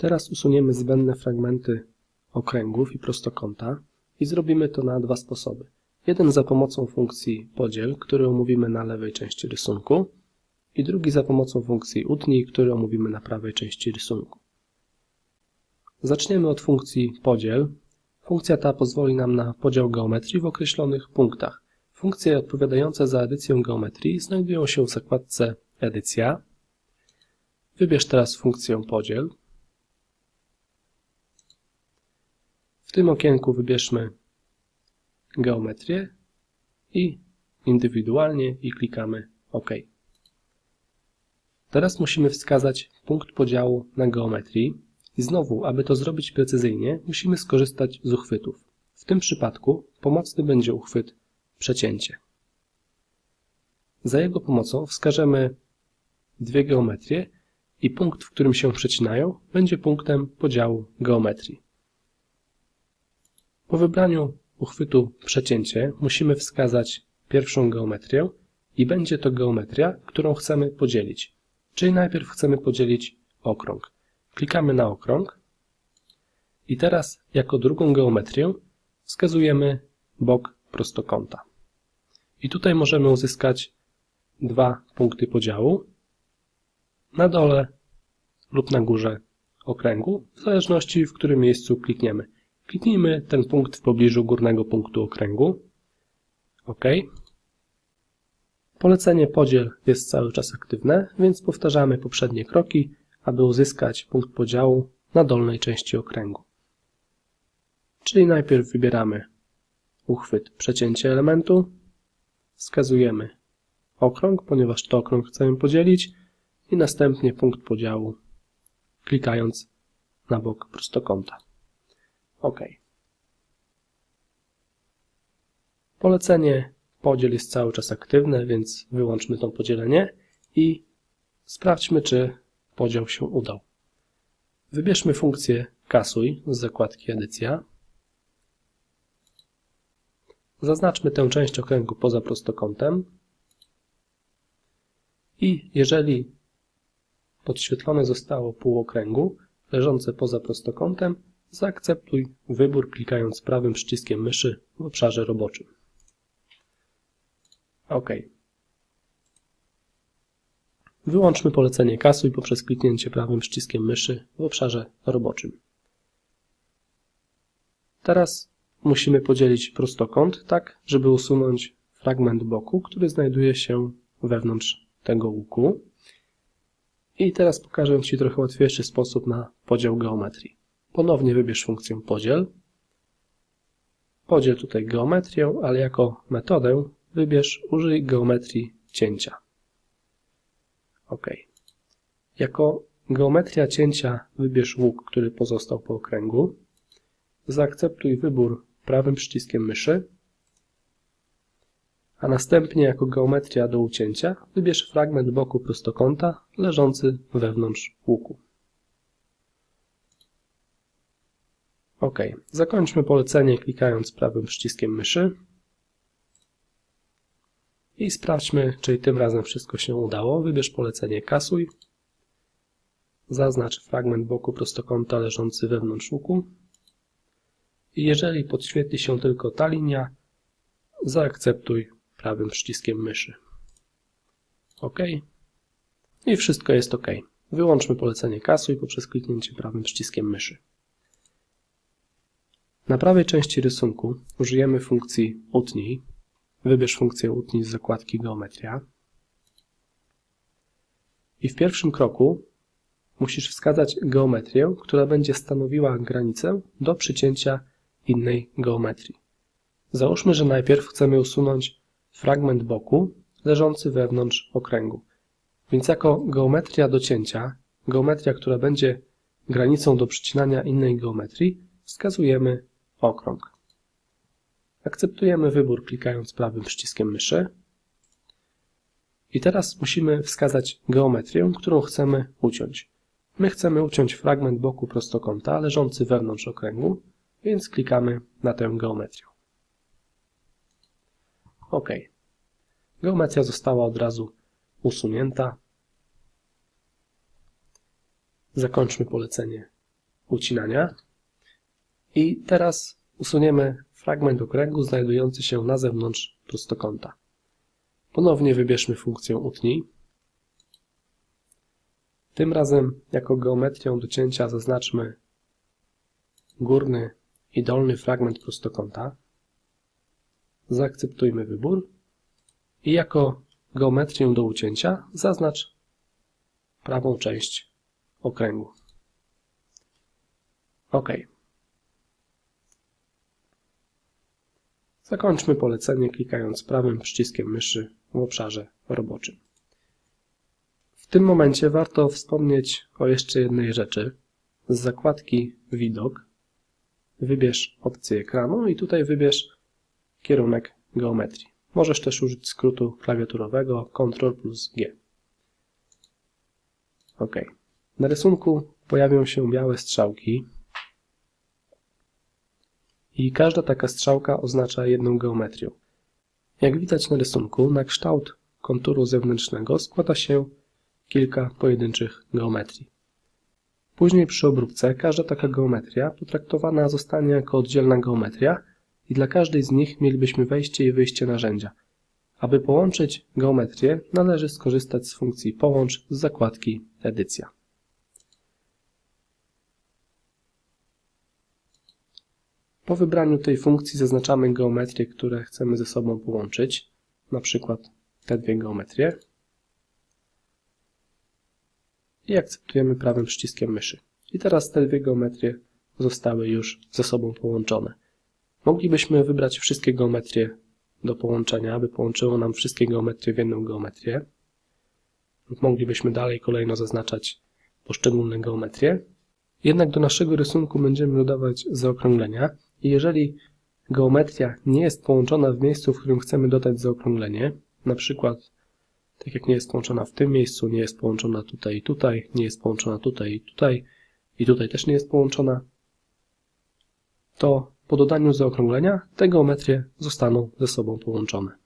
Teraz usuniemy zbędne fragmenty okręgów i prostokąta i zrobimy to na dwa sposoby. Jeden za pomocą funkcji podziel, który omówimy na lewej części rysunku i drugi za pomocą funkcji utnij, który omówimy na prawej części rysunku. Zaczniemy od funkcji podziel. Funkcja ta pozwoli nam na podział geometrii w określonych punktach. Funkcje odpowiadające za edycję geometrii znajdują się w zakładce Edycja. Wybierz teraz funkcję podziel. W tym okienku wybierzmy geometrię i indywidualnie i klikamy OK. Teraz musimy wskazać punkt podziału na geometrii i znowu, aby to zrobić precyzyjnie, musimy skorzystać z uchwytów. W tym przypadku pomocny będzie uchwyt przecięcie. Za jego pomocą wskażemy dwie geometrie i punkt, w którym się przecinają, będzie punktem podziału geometrii. Po wybraniu uchwytu przecięcie musimy wskazać pierwszą geometrię i będzie to geometria, którą chcemy podzielić. Czyli najpierw chcemy podzielić okrąg. Klikamy na okrąg i teraz jako drugą geometrię wskazujemy bok prostokąta. I tutaj możemy uzyskać dwa punkty podziału na dole lub na górze okręgu, w zależności w którym miejscu klikniemy. Kliknijmy ten punkt w pobliżu górnego punktu okręgu. OK. Polecenie podziel jest cały czas aktywne, więc powtarzamy poprzednie kroki, aby uzyskać punkt podziału na dolnej części okręgu. Czyli najpierw wybieramy uchwyt przecięcie elementu, wskazujemy okrąg, ponieważ to okrąg chcemy podzielić i następnie punkt podziału klikając na bok prostokąta. OK. Polecenie podziel jest cały czas aktywne, więc wyłączmy to podzielenie i sprawdźmy, czy podział się udał. Wybierzmy funkcję kasuj z zakładki edycja. Zaznaczmy tę część okręgu poza prostokątem i jeżeli podświetlone zostało pół okręgu leżące poza prostokątem, zaakceptuj wybór klikając prawym przyciskiem myszy w obszarze roboczym. OK. Wyłączmy polecenie kasuj poprzez kliknięcie prawym przyciskiem myszy w obszarze roboczym. Teraz musimy podzielić prostokąt tak, żeby usunąć fragment boku, który znajduje się wewnątrz tego łuku. I teraz pokażę Ci trochę łatwiejszy sposób na podział geometrii. Ponownie wybierz funkcję podziel. Podziel tutaj geometrię, ale jako metodę wybierz użyj geometrii cięcia. OK. Jako geometria cięcia wybierz łuk, który pozostał po okręgu. Zaakceptuj wybór prawym przyciskiem myszy, a następnie jako geometria do ucięcia wybierz fragment boku prostokąta leżący wewnątrz łuku. OK. Zakończmy polecenie klikając prawym przyciskiem myszy i sprawdźmy, czy tym razem wszystko się udało. Wybierz polecenie kasuj, zaznacz fragment boku prostokąta leżący wewnątrz łuku i jeżeli podświetli się tylko ta linia, zaakceptuj prawym przyciskiem myszy. OK. I wszystko jest OK. Wyłączmy polecenie kasuj poprzez kliknięcie prawym przyciskiem myszy. Na prawej części rysunku użyjemy funkcji utnij. Wybierz funkcję utnij z zakładki geometria. I w pierwszym kroku musisz wskazać geometrię, która będzie stanowiła granicę do przycięcia innej geometrii. Załóżmy, że najpierw chcemy usunąć fragment boku leżący wewnątrz okręgu. Więc jako geometria do cięcia, geometria, która będzie granicą do przycinania innej geometrii, wskazujemy okrąg. Akceptujemy wybór klikając prawym przyciskiem myszy. I teraz musimy wskazać geometrię, którą chcemy uciąć. My chcemy uciąć fragment boku prostokąta leżący wewnątrz okręgu, więc klikamy na tę geometrię. OK. Geometria została od razu usunięta. Zakończmy polecenie ucinania. I teraz usuniemy fragment okręgu znajdujący się na zewnątrz prostokąta. Ponownie wybierzmy funkcję utnij. Tym razem jako geometrią do cięcia zaznaczmy górny i dolny fragment prostokąta. Zaakceptujmy wybór i jako geometrię do ucięcia zaznacz prawą część okręgu. OK. Zakończmy polecenie klikając prawym przyciskiem myszy w obszarze roboczym. W tym momencie warto wspomnieć o jeszcze jednej rzeczy. Z zakładki Widok wybierz opcję ekranu i tutaj wybierz kierunek geometrii. Możesz też użyć skrótu klawiaturowego Ctrl plus G. OK. Na rysunku pojawią się białe strzałki i każda taka strzałka oznacza jedną geometrię. Jak widać na rysunku, na kształt konturu zewnętrznego składa się kilka pojedynczych geometrii. Później przy obróbce każda taka geometria potraktowana zostanie jako oddzielna geometria i dla każdej z nich mielibyśmy wejście i wyjście narzędzia. Aby połączyć geometrię, należy skorzystać z funkcji Połącz z zakładki Edycja. Po wybraniu tej funkcji zaznaczamy geometrie, które chcemy ze sobą połączyć, na przykład te dwie geometrie i akceptujemy prawym przyciskiem myszy. I teraz te dwie geometrie zostały już ze sobą połączone. Moglibyśmy wybrać wszystkie geometrie do połączenia, aby połączyło nam wszystkie geometrie w jedną geometrię. Moglibyśmy dalej kolejno zaznaczać poszczególne geometrie. Jednak do naszego rysunku będziemy dodawać zaokrąglenia i jeżeli geometria nie jest połączona w miejscu, w którym chcemy dodać zaokrąglenie, na przykład tak jak nie jest połączona w tym miejscu, nie jest połączona tutaj i tutaj, nie jest połączona tutaj i tutaj i tutaj też nie jest połączona, to po dodaniu zaokrąglenia te geometrie zostaną ze sobą połączone.